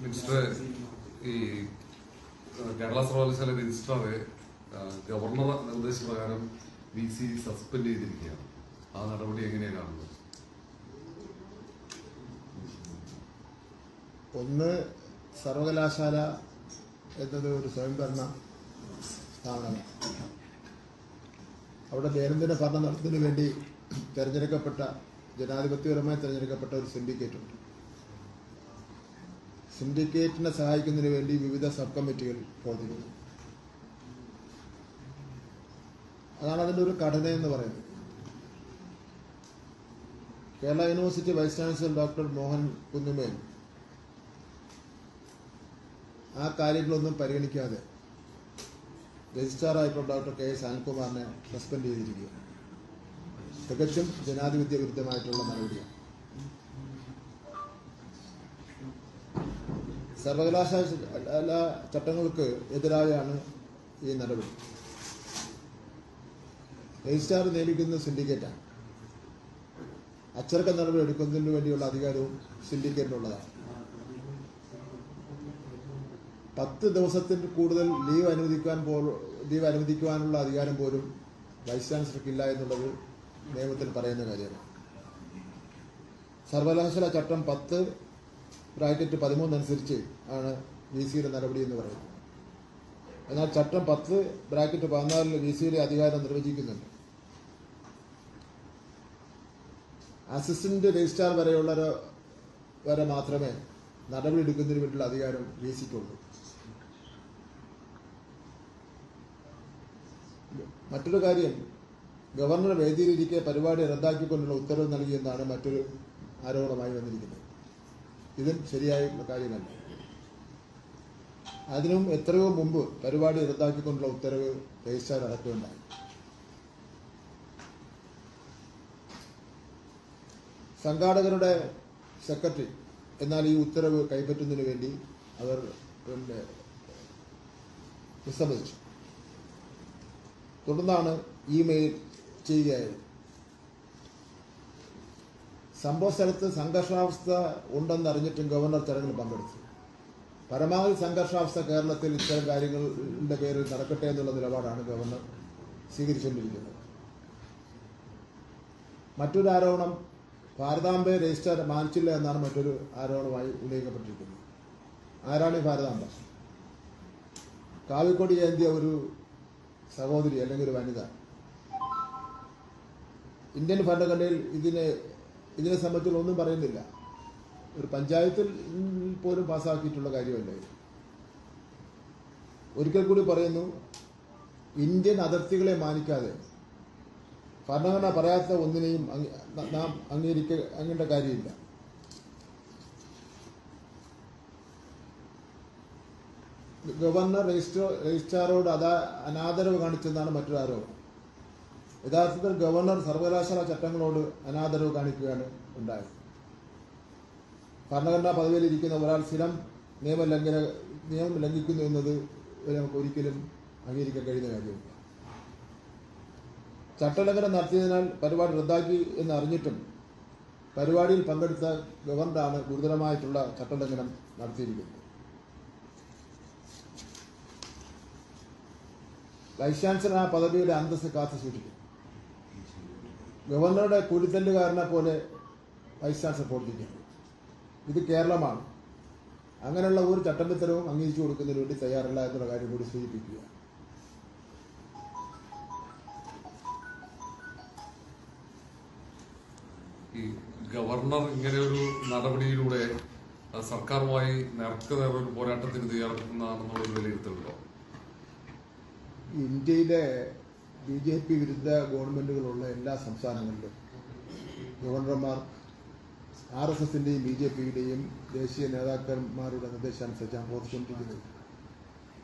Minister ഈ കേരള സർവകലാശാല രജിസ്ട്രാറെ ഗവർണർ നിർദ്ദേശപ്രകാരം വി സി സസ്പെൻഡ് ചെയ്തിരിക്കുകയാണ്. ആ നടപടി എങ്ങനെയാണ്? കാണുന്നത് ഒന്ന് സർവകലാശാല എന്നത് ഒരു സ്വയംഭരണ സ്ഥാപനമാണ് അവിടെ ദൈനംദിന ഭരണ നടത്തുന്നതിന് വേണ്ടി തിരഞ്ഞെടുക്കപ്പെട്ട ജനാധിപത്യപരമായി തിരഞ്ഞെടുക്കപ്പെട്ട ഒരു സിൻഡിക്കേറ്റ് ഉണ്ട് സിൻഡിക്കേറ്റിനെ സഹായിക്കുന്നതിന് വേണ്ടി വിവിധ സബ് കമ്മിറ്റികൾ പ്രവർത്തിക്കുന്നു. അതാണ് അതിന്റെ ഒരു ഘടന എന്ന് പറയുന്നത്. Kerala university vice chancellor doctor Mohan Kunnumel ആ കാര്യങ്ങളൊന്നും പരിഗണിക്കാതെ രജിസ്ട്രാറായിട്ടുള്ള ഡോക്ടർ കെ എസ് അനിൽകുമാറിനെ സസ്പെൻഡ് ചെയ്തിരിക്കുക തികച്ചും ജനാധിപത്യ വിരുദ്ധമായിട്ടുള്ള നടപടിയാണ്. സർവകലാശാല ചട്ടങ്ങൾക്ക് എതിരായാണ് ഈ നടപടി. രജിസ്ട്രാർ നിയമിക്കുന്ന സിൻഡിക്കേറ്റാണ്. അച്ചടക്ക നടപടി എടുക്കുന്നതിന് വേണ്ടിയുള്ള അധികാരവും സിൻഡിക്കേറ്റിനുള്ളതാണ്. പത്ത് ദിവസത്തിന് കൂടുതൽ ലീവ് അനുവദിക്കാൻ പോ ലീവ് അനുവദിക്കുവാനുള്ള അധികാരം പോലും വൈസ് ചാൻസലർക്കില്ല എന്നുള്ളത് നിയമത്തിൽ പറയുന്ന കാര്യമാണ്. സർവകലാശാല ചട്ടം പത്ത് ബ്രാക്കറ്റ് പതിമൂന്ന് അനുസരിച്ച് ആണ് വി സിയുടെ നടപടി എന്ന് പറയുന്നത്. എന്നാൽ ചട്ടം പത്ത് ബ്രാക്കറ്റ് പതിനാലിൽ വി സിയുടെ അധികാരം നിർവചിക്കുന്നുണ്ട്. അസിസ്റ്റന്റ് രജിസ്ട്രാർ വരെയുള്ള വരെ മാത്രമേ നടപടി എടുക്കുന്നതിന് വേണ്ടിയുള്ള അധികാരം വി സിക്കുള്ളൂ മറ്റൊരു കാര്യം ഗവർണർ വേദിയിലിരിക്കെ പരിപാടി റദ്ദാക്കിക്കൊണ്ടുള്ള ഉത്തരവ് നൽകിയെന്നാണ് മറ്റൊരു ആരോപണമായി വന്നിരിക്കുന്നത്. ഇതും ശരിയായിട്ടുള്ള കാര്യമല്ല. അതിനും എത്രയോ മുമ്പ് പരിപാടി റദ്ദാക്കിക്കൊണ്ടുള്ള ഉത്തരവ് രജിസ്ട്രാർ അടക്കുകയുണ്ടായി. സംഘാടകരുടെ സെക്രട്ടറി എന്നാൽ ഈ ഉത്തരവ് കൈപ്പറ്റുന്നതിന് വേണ്ടി അവർ പിന്നെ വിസമ്മതിച്ചു. തുടർന്നാണ് ഇമെയിൽ ചെയ്യുകയായത് സംഭവ സ്ഥലത്ത് സംഘർഷാവസ്ഥ ഉണ്ടെന്നറിഞ്ഞിട്ടും ഗവർണർ ചടങ്ങിൽ പങ്കെടുത്തു. പരമാവധി സംഘർഷാവസ്ഥ കേരളത്തിൽ ഇത്തരം കാര്യങ്ങളുടെ പേരിൽ നടക്കട്ടെ എന്നുള്ള നിലപാടാണ് ഗവർണർ സ്വീകരിച്ചുകൊണ്ടിരിക്കുന്നത്. മറ്റൊരു ആരോപണം ഭാരതാംബെ രജിസ്റ്റർ മാനിച്ചില്ല എന്നാണ് മറ്റൊരു ആരോപണമായി ഉന്നയിക്കപ്പെട്ടിരിക്കുന്നത്. ആരാണ് ഈ ഭാരതാംബ? കാവിക്കൊടി ജയന്തിയ ഒരു സഹോദരി അല്ലെങ്കിൽ ഒരു വനിത. ഇന്ത്യൻ ഭരണഘടനയിൽ ഇതിനെ ഇതിനെ സംബന്ധിച്ചുള്ള ഒന്നും പറയുന്നില്ല. ഒരു പഞ്ചായത്തിൽ പോലും പാസ്സാക്കിയിട്ടുള്ള കാര്യമല്ല? ഒരിക്കൽ കൂടി പറയുന്നു ഇന്ത്യൻ അതിർത്തികളെ മാനിക്കാതെ ഭരണഘടന പറയാത്ത ഒന്നിനെയും നാം അംഗീകരിക്ക അങ്ങേണ്ട കാര്യമില്ല. ഗവർണർ രജിസ്റ്റർ രജിസ്ട്രാറോട് അതാ അനാദരവ് കാണിച്ചെന്നാണ് മറ്റൊരു ആരോപണം യഥാർത്ഥത്തിൽ ഗവർണർ സർവകലാശാല ചട്ടങ്ങളോട് അനാദരവ് കാണിക്കുകയാണ് ഉണ്ടായത്. ഭരണഘടനാ പദവിയിൽ ഇരിക്കുന്ന ഒരാൾ സ്ഥിരം നിയമലംഘന നിയമം ലംഘിക്കുന്നു എന്നത് നമുക്ക് ഒരിക്കലും അംഗീകരിക്കാൻ കഴിയുന്ന കാര്യമില്ല. ചട്ടലംഘനം നടത്തിയതിനാൽ പരിപാടി റദ്ദാക്കി എന്ന് അറിഞ്ഞിട്ടും പരിപാടിയിൽ പങ്കെടുത്ത ഗവർണറാണ് ഗുരുതരമായിട്ടുള്ള ചട്ടലംഘനം നടത്തിയിരിക്കുന്നത്. വൈസ് ചാൻസലർ ആ പദവിയുടെ അന്തസ്സ് കാത്തു സൂക്ഷിക്കും ഗവർണറുടെ കുടിത്തല്ലുകാരനെ പോലെ വൈസ് ചാൻസലർ പ്രവർത്തിക്കും. ഇത് കേരളമാണ്. അങ്ങനെയുള്ള ഒരു ചട്ടമ്പിത്തരവും അംഗീകരിച്ചു കൊടുക്കുന്നതിന് വേണ്ടി തയ്യാറല്ല എന്നുള്ള കാര്യം കൂടി സൂചിപ്പിക്കുക. ഈ ഗവർണർ ഇങ്ങനെ ഒരു നടപടിയിലൂടെ സർക്കാരുമായി നേർക്ക് നേർ ഒരു പോരാട്ടത്തിന് തയ്യാറെടുക്കുന്നതാണെന്നുള്ള വിലയിരുത്തലുണ്ടോ ഇന്ത്യയിലെ ബി ജെ പി വിരുദ്ധ ഗവൺമെന്റുകളുള്ള എല്ലാ സംസ്ഥാനങ്ങളിലും ഗവർണർമാർ ആർ എസ് എസിന്റെയും ബി ജെ പിയുടെയും ദേശീയ നേതാക്കന്മാരുടെ നിർദ്ദേശാനുസരിച്ചാണ് പ്രവർത്തിച്ചുകൊണ്ടിരിക്കുന്നത്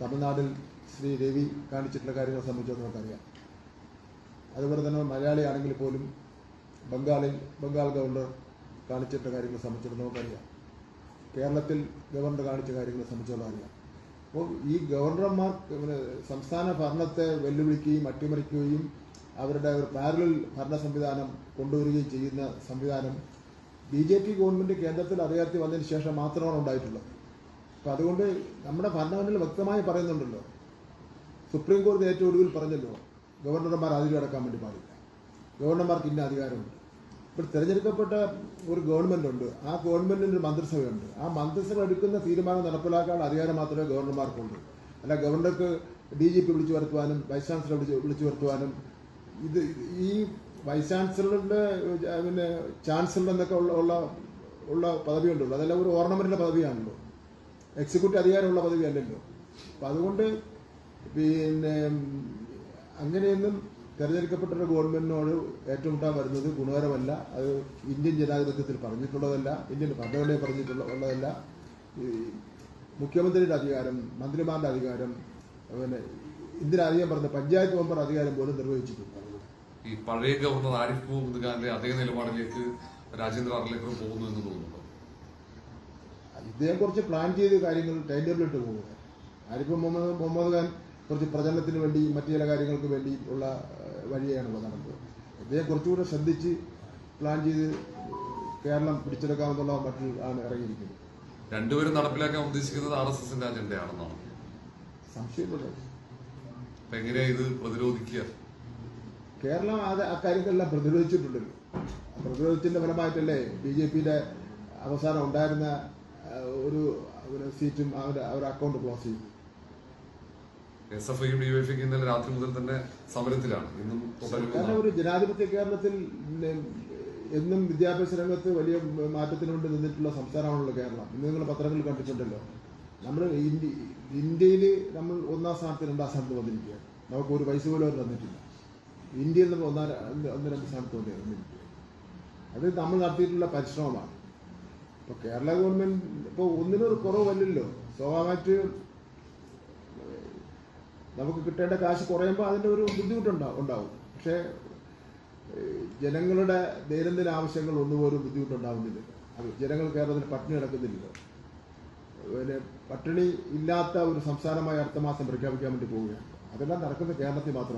തമിഴ്നാട്ടിൽ ശ്രീ രവി കാണിച്ചിട്ടുള്ള കാര്യങ്ങളെ സംബന്ധിച്ച് നമുക്കറിയാം അതുപോലെ തന്നെ മലയാളിയാണെങ്കിൽ പോലും ബംഗാളിൽ ബംഗാൾ ഗവർണർ കാണിച്ചിട്ടുള്ള കാര്യങ്ങളെ സംബന്ധിച്ചിടത്തോളം നമുക്കറിയാം കേരളത്തിൽ ഗവർണർ കാണിച്ച കാര്യങ്ങളെ സംബന്ധിച്ചോളം അറിയാം. അപ്പോൾ ഈ ഗവർണർമാർ പിന്നെ സംസ്ഥാന ഭരണത്തെ വെല്ലുവിളിക്കുകയും അട്ടിമറിക്കുകയും അവരുടെ ഒരു പാരലൽ ഭരണ സംവിധാനം കൊണ്ടുവരികയും ചെയ്യുന്ന സംവിധാനം ബി ജെ പി ഗവൺമെന്റ് കേന്ദ്രത്തിൽ അധികാരത്തിൽ വന്നതിന് ശേഷം മാത്രമാണ് ഉണ്ടായിട്ടുള്ളത്. അപ്പം അതുകൊണ്ട് നമ്മുടെ ഭരണഘടനയിൽ വ്യക്തമായി പറയുന്നുണ്ടല്ലോ. സുപ്രീം കോടതി ഏറ്റവും ഒടുവിൽ പറഞ്ഞല്ലോ ഗവർണർമാർ അതിൽ കടക്കാൻ വേണ്ടി പാടില്ല. ഗവർണർമാർക്ക് ഇന്ന അധികാരമുണ്ട്. ഇപ്പോൾ തിരഞ്ഞെടുക്കപ്പെട്ട ഒരു ഗവൺമെന്റ് ഉണ്ട്. ആ ഗവൺമെന്റിന് ഒരു മന്ത്രിസഭയുണ്ട്. ആ മന്ത്രിസഭ എടുക്കുന്ന തീരുമാനം നടപ്പിലാക്കാനുള്ള അധികാരം മാത്രമേ ഗവർണർമാർക്കുള്ളൂ. അല്ല ഗവർണർക്ക് ഡി ജി പി വിളിച്ചു വരുത്തുവാനും വൈസ് ചാൻസലർ വിളിച്ചു വിളിച്ചു വരുത്തുവാനും ഇത് ഈ വൈസ് ചാൻസലറുടെ പിന്നെ ചാൻസലർ എന്നൊക്കെ ഉള്ള ഉള്ള ഉള്ള പദവിയുണ്ടല്ലോ. അതെല്ലാം ഒരു ഓർണമെന്റിന്റെ പദവിയാണല്ലോ. എക്സിക്യൂട്ടീവ് അധികാരമുള്ള പദവി അല്ലല്ലോ. അപ്പം അതുകൊണ്ട് പിന്നെ അങ്ങനെയൊന്നും തെരഞ്ഞെടുക്കപ്പെട്ട ഒരു ഗവൺമെന്റിനോട് ഏറ്റുമുട്ടാൻ വരുന്നത് ഗുണകരമല്ല. അത് ഇന്ത്യൻ ജനാധിപത്യത്തിൽ പറഞ്ഞിട്ടുള്ളതല്ല ഇന്ത്യൻ ഭരണഘടനയിൽ പറഞ്ഞിട്ടുള്ള ഉള്ളതല്ല. മുഖ്യമന്ത്രിയുടെ അധികാരം മന്ത്രിമാരുടെ അധികാരം പിന്നെ ഇതിനധികം പറഞ്ഞ പഞ്ചായത്ത് മെമ്പർ അധികാരം പോലും നിർവഹിച്ചിട്ടുണ്ട്. ഈ പഴയ ഗവർണർ ആരിഫ് മുഹമ്മദ് ഖാന്റെ അതേ നിലപാടിലേക്ക് രാജേന്ദ്ര അർലേക്കർ പോകുന്നു എന്ന് തോന്നുന്നുണ്ടോ? ഇദ്ദേഹം കുറച്ച് പ്ലാൻ ചെയ്ത് കാര്യങ്ങൾ ടൈം ടേബിളിട്ട് പോകുക ആരിഫ് മുഹമ്മദ് മുഹമ്മദ് ഖാൻ കുറച്ച് പ്രചരണത്തിന് വേണ്ടി മറ്റു ചില കാര്യങ്ങൾക്ക് വേണ്ടി ഉള്ള വഴിയാണ് വഴിയാണുള്ള നടന്നത്. ഇദ്ദേഹം കുറച്ചുകൂടെ ശ്രദ്ധിച്ച് പ്ലാൻ ചെയ്ത് കേരളം പിടിച്ചെടുക്കാമെന്നുള്ള മട്ടിൽ ആണ് ഇറങ്ങിയിരിക്കുന്നത്. രണ്ടുപേരും നടപ്പിലാക്കാൻ ഉദ്ദേശിക്കുന്നത് ആർ എസ് എസിന്റെ അജണ്ടയാണെന്നാണ് സംശയമില്ല. എങ്ങനെയാ ഇത് പ്രതിരോധിക്കുക? കേരളം അത് അക്കാര്യങ്ങളെല്ലാം പ്രതിരോധിച്ചിട്ടുണ്ടല്ലോ പ്രതിരോധത്തിന്റെ ഫലമായിട്ടല്ലേ ബി ജെ പിയുടെ അവസാനം ഉണ്ടായിരുന്ന ഒരു ഒരു സീറ്റും അവരുടെ അവരുടെ അക്കൗണ്ട് ക്ലോസ് ചെയ്തു. എസ് എഫ് ഐയും ഡിവൈഎഫ്ഐക്കും ഇന്നലെ രാത്രി മുതൽ തന്നെ സമരത്തിലാണ്. ഇന്നും ഒരു ജനാധിപത്യ കേരളത്തിൽ എന്നും വിദ്യാഭ്യാസ രംഗത്ത് വലിയ മാറ്റത്തിനുകൊണ്ട് നിന്നിട്ടുള്ള സംസ്ഥാനമാണല്ലോ കേരളം. ഇന്ന് നിങ്ങൾ പത്രങ്ങളിൽ കണ്ടിട്ടുണ്ടല്ലോ. നമ്മൾ ഇന്ത്യ ഇന്ത്യയിൽ നമ്മൾ ഒന്നാം സ്ഥാനത്ത് രണ്ടാം സ്ഥാനത്ത് വന്നിരിക്കുക. നമുക്ക് ഒരു പൈസ പോലും അവർ തന്നിട്ടില്ല. ഇന്ത്യയിൽ നമ്മൾ ഒന്നാം ഒന്ന് രണ്ട് സ്ഥാനത്ത് വന്നിരിക്കുക അത് നമ്മൾ നടത്തിയിട്ടുള്ള പരിശ്രമമാണ്. ഇപ്പോൾ കേരള ഗവൺമെന്റ് ഇപ്പോൾ ഒന്നിനൊരു കുറവല്ലല്ലോ സ്വാഭാവികമായിട്ട് നമുക്ക് കിട്ടേണ്ട കാശ് കുറയുമ്പോൾ അതിന്റെ ഒരു ബുദ്ധിമുട്ടുണ്ടാവും ഉണ്ടാവും. പക്ഷേ ജനങ്ങളുടെ ദൈനംദിന ആവശ്യങ്ങൾ ഒന്നുപോലും ബുദ്ധിമുട്ടുണ്ടാവുന്നില്ല. അത് ജനങ്ങൾ കേരളത്തിൽ പട്ടിണി കിടക്കുന്നില്ലല്ലോ പിന്നെ പട്ടിണി ഇല്ലാത്ത ഒരു സംസ്ഥാനമായി അടുത്ത മാസം പ്രഖ്യാപിക്കാൻ വേണ്ടി പോവുകയാണ്. അതെല്ലാം നടക്കുന്നത് കേരളത്തിൽ മാത്രമാണ്.